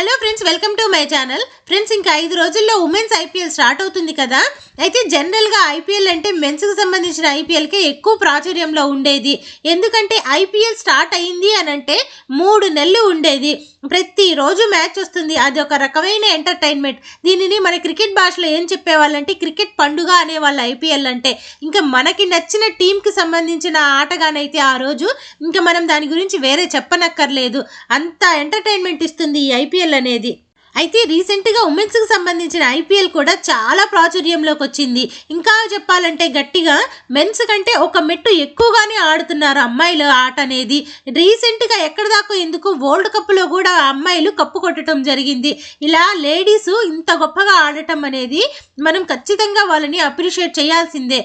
Hello friends welcome to my channel friends ఇంకా ఐదు రోజుల్లో ఉమెన్స్ ఐపీఎల్ స్టార్ట్ అవుతుంది కదా. అయితే జనరల్గా ఐపీఎల్ అంటే మెన్స్కి సంబంధించిన ఐపీఎల్కే ఎక్కువ ప్రాచుర్యంలో ఉండేది. ఎందుకంటే ఐపీఎల్ స్టార్ట్ అయింది అని అంటే మూడు నెలలు ఉండేది. ప్రతిరోజు మ్యాచ్ వస్తుంది. అది ఒక రకమైన ఎంటర్టైన్మెంట్ దీనిని మన క్రికెట్ భాషలో ఏం చెప్పేవాళ్ళంటే క్రికెట్ పండుగ అనేవాళ్ళు ఐపీఎల్ అంటే. ఇంకా మనకి నచ్చిన టీంకి సంబంధించిన ఆటగానైతే ఆ రోజు. ఇంకా మనం దాని గురించి వేరే చెప్పనక్కర్లేదు. అంత ఎంటర్టైన్మెంట్ ఇస్తుంది ఈ ఐపీఎల్ అనేది. అయితే రీసెంట్గా ఉమెన్స్కి సంబంధించిన ఐపీఎల్ కూడా చాలా ప్రాచుర్యంలోకి వచ్చింది ఇంకా చెప్పాలంటే గట్టిగా మెన్స్ కంటే ఒక మెట్టు ఎక్కువగానే ఆడుతున్నారు అమ్మాయిల ఆట అనేది. రీసెంట్గా ఎక్కడ దాకా ఎందుకు వరల్డ్ కప్లో కూడా అమ్మాయిలు కప్పు కొట్టడం జరిగింది. ఇలా లేడీస్ ఇంత గొప్పగా ఆడటం అనేది మనం ఖచ్చితంగా వాళ్ళని అప్రిషియేట్ చేయాల్సిందే.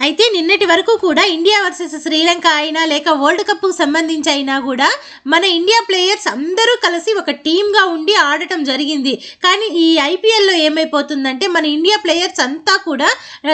అయితే నిన్నటి వరకు కూడా ఇండియా వర్సెస్ శ్రీలంక అయినా లేక వరల్డ్ కప్కు సంబంధించి అయినా కూడా మన ఇండియా ప్లేయర్స్ అందరూ కలిసి ఒక టీమ్గా ఉండి ఆడటం జరిగింది. కానీ ఈ ఐపీఎల్లో ఏమైపోతుందంటే మన ఇండియా ప్లేయర్స్ అంతా కూడా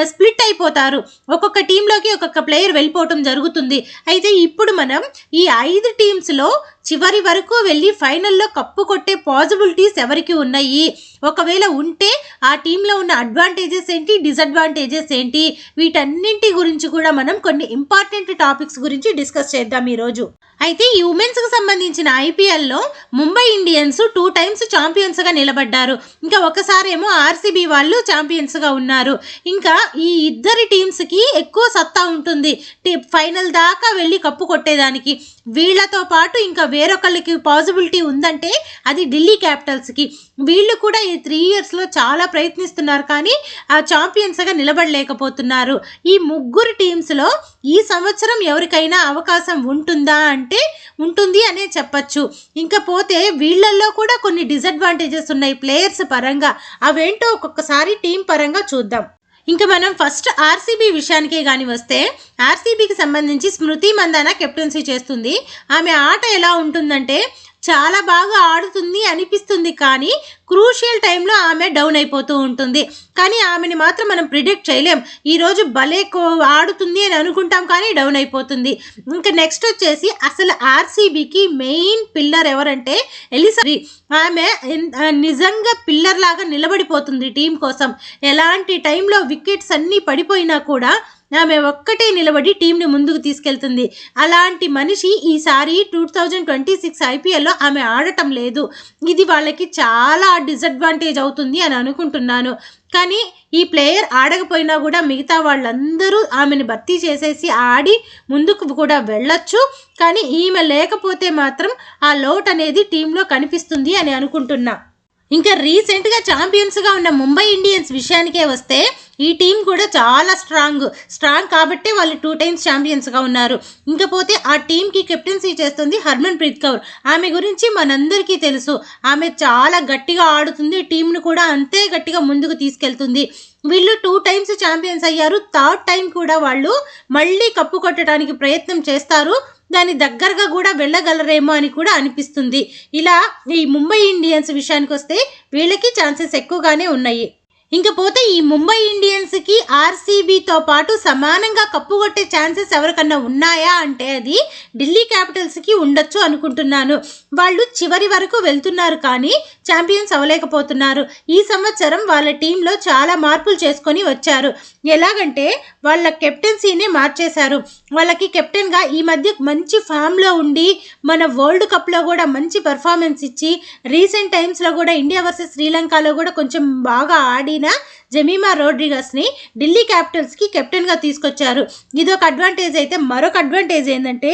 స్ప్లిట్ అయిపోతారు. ఒక్కొక్క టీంలోకి ఒక్కొక్క ప్లేయర్ వెళ్ళిపోవటం జరుగుతుంది. అయితే ఇప్పుడు మనం ఈ ఐదు టీమ్స్లో చివరి వరకు వెళ్ళి ఫైనల్లో కప్పు కొట్టే పాసిబిలిటీస్ ఎవరికి ఉన్నాయి? ఒకవేళ ఉంటే ఆ టీంలో ఉన్న అడ్వాంటేజెస్ ఏంటి డిసడ్వాంటేజెస్ ఏంటి? వీటన్నింటి గురించి కూడా మనం కొన్ని ఇంపార్టెంట్ టాపిక్స్ గురించి డిస్కస్ చేద్దాం ఈరోజు. అయితే ఈ ఉమెన్స్కి సంబంధించిన ఐపీఎల్లో ముంబై ఇండియన్స్ టూ టైమ్స్ ఛాంపియన్స్గా నిలబడ్డారు. ఇంకా ఒకసారేమో ఆర్సీబీ వాళ్ళు ఛాంపియన్స్గా ఉన్నారు. ఇంకా ఈ ఇద్దరి టీమ్స్కి ఎక్కువ సత్తా ఉంటుంది. టీ- ఫైనల్ దాకా వెళ్ళి కప్పు కొట్టేదానికి. వీళ్ళతో పాటు ఇంకా వేరొకళ్ళకి పాసిబిలిటీ ఉందంటే అది ఢిల్లీ క్యాపిటల్స్కి. వీళ్ళు కూడా ఈ త్రీ ఇయర్స్లో చాలా ప్రయత్నిస్తున్నారు కానీ ఆ ఛాంపియన్స్గా నిలబడలేకపోతున్నారు. ఈ ముగ్గురు టీమ్స్లో ఈ సంవత్సరం ఎవరికైనా అవకాశం ఉంటుందా అంటే ఉంటుంది అనే చెప్పచ్చు. ఇంకా పోతే వీళ్ళల్లో కూడా కొన్ని డిసడ్వాంటేజెస్ ఉన్నాయి ప్లేయర్స్ పరంగా. అవేంటో ఒక్కొక్కసారి టీం పరంగా చూద్దాం. ఇంకా మనం ఫస్ట్ ఆర్సీబీ విషయానికే కానీ వస్తే ఆర్సీబీకి సంబంధించి స్మృతి మందాన కెప్టెన్సీ చేస్తుంది. ఆమె ఆట ఎలా ఉంటుందంటే చాలా బాగా ఆడుతుంది అనిపిస్తుంది కానీ క్రూషియల్ టైంలో ఆమె డౌన్ అయిపోతూ ఉంటుంది. కానీ ఆమెని మాత్రం మనం ప్రిడిక్ట్ చేయలేం. ఈరోజు భలే కో ఆడుతుంది అని అనుకుంటాం కానీ డౌన్ అయిపోతుంది. ఇంకా నెక్స్ట్ వచ్చేసి అసలు ఆర్సీబీకి మెయిన్ పిల్లర్ ఎవరంటే ఎలిసరి ఆమె నిజంగా పిల్లర్ లాగా నిలబడిపోతుంది టీం కోసం. ఎలాంటి టైంలో వికెట్స్ అన్నీ పడిపోయినా కూడా ఆమె ఒక్కటే నిలబడి టీంని ముందుకు తీసుకెళ్తుంది. అలాంటి మనిషి ఈసారి టూ థౌజండ్ ట్వంటీ సిక్స్ ఐపీఎల్లో ఆమె ఆడటం లేదు. ఇది వాళ్ళకి చాలా డిసడ్వాంటేజ్ అవుతుంది అని అనుకుంటున్నాను. కానీ ఈ ప్లేయర్ ఆడకపోయినా కూడా మిగతా వాళ్ళందరూ ఆమెను భర్తీ చేసేసి ఆడి ముందుకు కూడా వెళ్ళొచ్చు. కానీ ఈమె లేకపోతే మాత్రం ఆ లోట్ అనేది టీంలో కనిపిస్తుంది అని అనుకుంటున్నా. ఇంకా రీసెంట్గా ఛాంపియన్స్గా ఉన్న ముంబై ఇండియన్స్ విషయానికే వస్తే ఈ టీం కూడా చాలా స్ట్రాంగ్ స్ట్రాంగ్ కాబట్టే వాళ్ళు టూ టైమ్స్ ఛాంపియన్స్గా ఉన్నారు. ఇంకపోతే ఆ టీంకి కెప్టెన్సీ చేస్తుంది హర్మన్ ప్రీత్ కౌర్. ఆమె గురించి మనందరికీ తెలుసు. ఆమె చాలా గట్టిగా ఆడుతుంది. టీంను కూడా అంతే గట్టిగా ముందుకు తీసుకెళ్తుంది. వీళ్ళు టూ టైమ్స్ ఛాంపియన్స్ అయ్యారు. థర్డ్ టైం కూడా వాళ్ళు మళ్ళీ కప్పు కొట్టడానికి ప్రయత్నం చేస్తారు. దాని దగ్గరగా కూడా వెళ్ళగలరేమో అని కూడా అనిపిస్తుంది. ఇలా ఈ ముంబై ఇండియన్స్ విషయానికి వస్తే వీళ్ళకి ఛాన్సెస్ ఎక్కువగానే ఉన్నాయి. ఇంకపోతే ఈ ముంబై ఇండియన్స్కి ఆర్సీబీతో పాటు సమానంగా కప్పు కొట్టే ఛాన్సెస్ ఎవరికన్నా ఉన్నాయా అంటే అది ఢిల్లీ క్యాపిటల్స్కి ఉండొచ్చు అనుకుంటున్నాను. వాళ్ళు చివరి వరకు వెళ్తున్నారు కానీ ఛాంపియన్స్ అవ్వలేకపోతున్నారు. ఈ సంవత్సరం వాళ్ళ టీంలో చాలా మార్పులు చేసుకొని వచ్చారు. ఎలాగంటే వాళ్ళ కెప్టెన్సీనే మార్చేశారు. వాళ్ళకి కెప్టెన్గా ఈ మధ్య మంచి ఫామ్లో ఉండి మన వరల్డ్ కప్లో కూడా మంచి పర్ఫార్మెన్స్ ఇచ్చి రీసెంట్ టైమ్స్లో కూడా ఇండియా వర్సెస్ శ్రీలంకలో కూడా కొంచెం బాగా ఆడిన జమీమా రోడ్రిగస్ని ఢిల్లీ క్యాపిటల్స్కి కెప్టెన్గా తీసుకొచ్చారు. ఇది ఒక అడ్వాంటేజ్ అయితే మరొక అడ్వాంటేజ్ ఏంటంటే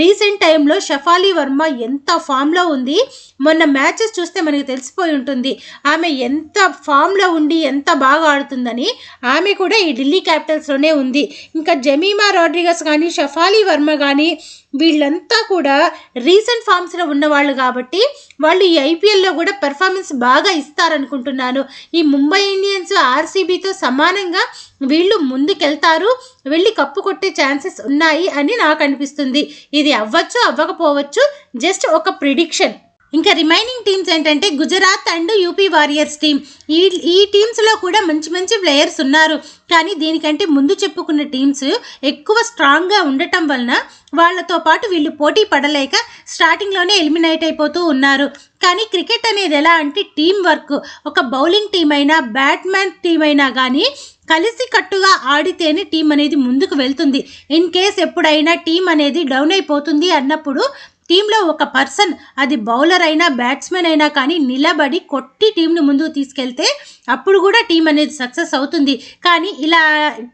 రీసెంట్ టైంలో షఫాలి వర్మ ఎంత ఫామ్లో ఉంది మొన్న మ్యాచెస్ చూస్తే మనకి తెలిసిపోయి ఉంటుంది. ఆమె ఎంత ఫామ్లో ఉండి ఎంత బాగా ఆడుతుందని ఆమె కూడా ఈ ఢిల్లీ క్యాపిటల్స్లోనే ఉంది. ఇంకా జమీమా రోడ్రిగస్ కానీ షఫాలి వర్మ కానీ వీళ్ళంతా కూడా రీసెంట్ ఫామ్స్లో ఉన్నవాళ్ళు కాబట్టి వాళ్ళు ఈ ఐపీఎల్లో కూడా పెర్ఫార్మెన్స్ బాగా ఇస్తారనుకుంటున్నాను. ఈ ముంబై ఇండియన్స్ ఆర్సీబీతో సమానంగా వీళ్ళు ముందుకెళ్తారు. వెళ్ళి కప్పు కొట్టే ఛాన్సెస్ ఉన్నాయి అని నాకు అనిపిస్తుంది. ఇది అవ్వచ్చు అవ్వకపోవచ్చు జస్ట్ ఒక ప్రిడిక్షన్ ఇంకా రిమైనింగ్ టీమ్స్ ఏంటంటే Gujarat and UP Warriors team. ఈ ఈ టీమ్స్లో కూడా మంచి మంచి ప్లేయర్స్ ఉన్నారు. కానీ దీనికంటే ముందు చెప్పుకున్న టీమ్స్ ఎక్కువ స్ట్రాంగ్గా ఉండటం వలన వాళ్ళతో పాటు వీళ్ళు పోటీ పడలేక స్టార్టింగ్లోనే ఎలిమినేట్ అయిపోతూ ఉన్నారు. కానీ క్రికెట్ అనేది ఎలా అంటే టీం వర్క్. ఒక బౌలింగ్ టీం అయినా బ్యాట్మ్యాన్ టీం అయినా కానీ కలిసి కట్టుగా ఆడితేనే టీం అనేది ముందుకు వెళ్తుంది. ఇన్ కేస్ ఎప్పుడైనా టీం అనేది డౌన్ అయిపోతుంది అన్నప్పుడు టీంలో ఒక పర్సన్ అది బౌలర్ అయినా బ్యాట్స్మెన్ అయినా కానీ నిలబడి కొట్టి టీంని ముందుకు తీసుకెళ్తే అప్పుడు కూడా టీం అనేది సక్సెస్ అవుతుంది. కానీ ఇలా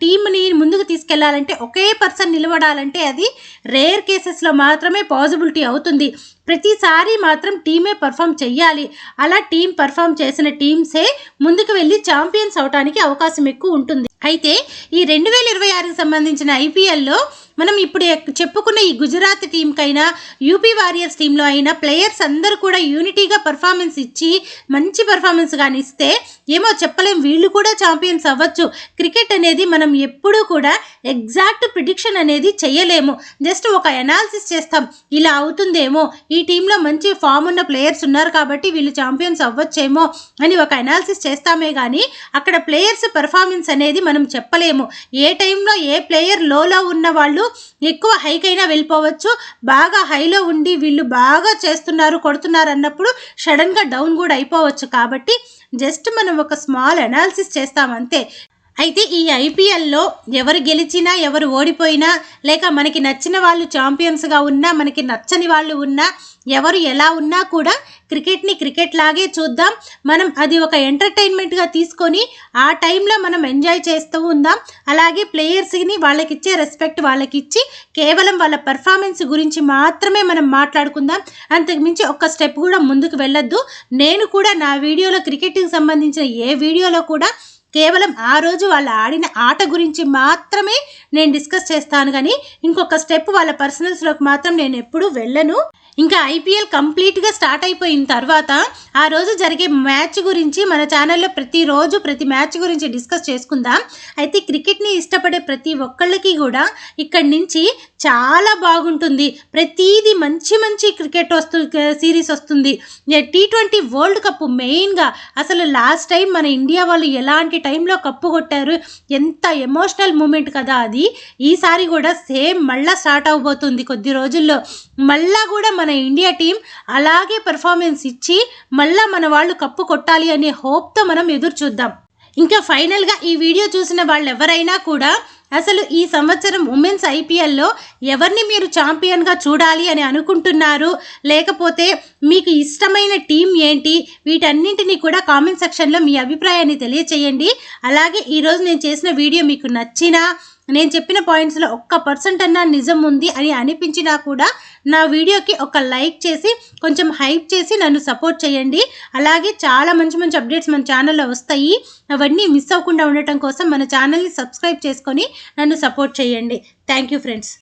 టీంని ముందుకు తీసుకెళ్ళాలంటే ఒకే పర్సన్ నిలబడాలంటే అది రేర్ కేసెస్లో మాత్రమే పాసిబిలిటీ అవుతుంది. ప్రతిసారి మాత్రం టీమే పర్ఫామ్ చెయ్యాలి. అలా టీం పర్ఫామ్ చేసిన టీమ్సే ముందుకు వెళ్ళి ఛాంపియన్స్ అవడానికి అవకాశం ఎక్కువ ఉంటుంది. అయితే ఈ రెండు వేల ఇరవై ఆరుకి సంబంధించిన ఐపీఎల్లో మనం ఇప్పుడు ఎక్- చెప్పుకున్న ఈ గుజరాత్ టీంకైనా యూపీ వారియర్స్ టీంలో అయినా ప్లేయర్స్ అందరూ కూడా యూనిటీగా పర్ఫార్మెన్స్ ఇచ్చి మంచి పర్ఫార్మెన్స్ కానీ ఇస్తే ఏమో చెప్పలేం. వీళ్ళు కూడా ఛాంపియన్స్ అవ్వచ్చు. క్రికెట్ అనేది మనం ఎప్పుడూ కూడా ఎగ్జాక్ట్ ప్రిడిక్షన్ అనేది చేయలేము జస్ట్ ఒక అనాలిసిస్ చేస్తాం. ఇలా అవుతుందేమో? ఈ టీంలో మంచి ఫామ్ ఉన్న ప్లేయర్స్ ఉన్నారు కాబట్టి వీళ్ళు ఛాంపియన్స్ అవ్వచ్చేమో అని ఒక అనాలిసిస్ చేస్తామే కానీ అక్కడ ప్లేయర్స్ పర్ఫార్మెన్స్ అనేది మనం చెప్పలేము. ఏ టైంలో ఏ ప్లేయర్ లోలో ఉన్న వాళ్ళు ఎక్కువ హైకైనా వెళ్ళిపోవచ్చు. బాగా హైలో ఉండి వీళ్ళు బాగా చేస్తున్నారు కొడుతున్నారు అన్నప్పుడు సడన్గా డౌన్ కూడా అయిపోవచ్చు. కాబట్టి జస్ట్ మనం ఒక స్మాల్ అనాలిసిస్ చేస్తాం అంతే. అయితే ఈ ఐపీఎల్లో ఎవరు గెలిచినా ఎవరు ఓడిపోయినా లేక మనకి నచ్చిన వాళ్ళు ఛాంపియన్స్గా ఉన్నా మనకి నచ్చని వాళ్ళు ఉన్నా ఎవరు ఎలా ఉన్నా కూడా క్రికెట్ని క్రికెట్ లాగే చూద్దాం. మనం అది ఒక ఎంటర్టైన్మెంట్గా తీసుకొని ఆ టైంలో మనం ఎంజాయ్ చేస్తూ ఉందాం. అలాగే ప్లేయర్స్ని వాళ్ళకి ఇచ్చే రెస్పెక్ట్ వాళ్ళకి ఇచ్చి కేవలం వాళ్ళ పర్ఫార్మెన్స్ గురించి మాత్రమే మనం మాట్లాడుకుందాం. అంతకుమించి ఒక్క స్టెప్ కూడా ముందుకు వెళ్ళొద్దు. నేను కూడా నా వీడియోలో క్రికెట్కి సంబంధించిన ఏ వీడియోలో కూడా కేవలం ఆ రోజు వాళ్ళు ఆడిన ఆట గురించి మాత్రమే నేను డిస్కస్ చేస్తాను కానీ ఇంకొక స్టెప్ వాళ్ళ పర్సనల్స్లోకి మాత్రం నేను ఎప్పుడూ వెళ్ళను. ఇంకా ఐపీఎల్ కంప్లీట్గా స్టార్ట్ అయిపోయిన తర్వాత ఆ రోజు జరిగే మ్యాచ్ గురించి మన ఛానల్లో ప్రతిరోజు ప్రతి మ్యాచ్ గురించి డిస్కస్ చేసుకుందాం. అయితే క్రికెట్ని ఇష్టపడే ప్రతి ఒక్కళ్ళకి కూడా ఇక్కడి నుంచి చాలా బాగుంటుంది. ప్రతిదీ మంచి మంచి క్రికెట్ వస్తు సిరీస్ వస్తుంది. టీ ట్వంటీ వరల్డ్ కప్ మెయిన్గా అసలు లాస్ట్ టైం మన ఇండియా వాళ్ళు ఎలాంటి టైంలో కప్పు కొట్టారు ఎంత ఎమోషనల్ మూమెంట్ కదా అది ఈసారి కూడా సేమ్ మళ్ళా స్టార్ట్ అవబోతుంది కొద్ది రోజుల్లో. మళ్ళా కూడా మన ఇండియా టీం అలాగే పెర్ఫార్మెన్స్ ఇచ్చి మళ్ళా మన వాళ్ళు కప్పు కొట్టాలి అనే హోప్తో మనం ఎదురు చూద్దాం. ఇంకా ఫైనల్గా ఈ వీడియో చూసిన వాళ్ళు ఎవరైనా కూడా అసలు ఈ సంవత్సరం ఉమెన్స్ ఐపీఎల్లో ఎవరిని మీరు ఛాంపియన్గా చూడాలి అని అనుకుంటున్నారు? లేకపోతే మీకు ఇష్టమైన టీం ఏంటి? వీటన్నింటినీ కూడా కామెంట్ సెక్షన్లో మీ అభిప్రాయాన్ని తెలియచేయండి. అలాగే ఈరోజు నేను చేసిన వీడియో మీకు నచ్చినా నేను చెప్పిన పాయింట్స్లో ఒక్క పర్సెంట్ అన్నా నిజం ఉంది అని అనిపించినా కూడా నా వీడియోకి ఒక లైక్ చేసి కొంచెం హైప్ చేసి నన్ను సపోర్ట్ చేయండి. అలాగే చాలా మంచి మంచి అప్డేట్స్ మన ఛానల్లో వస్తాయి. అవన్నీ మిస్ అవ్వకుండా ఉండటం కోసం మన ఛానల్ని సబ్స్క్రైబ్ చేసుకొని నన్ను సపోర్ట్ చేయండి. Thank you friends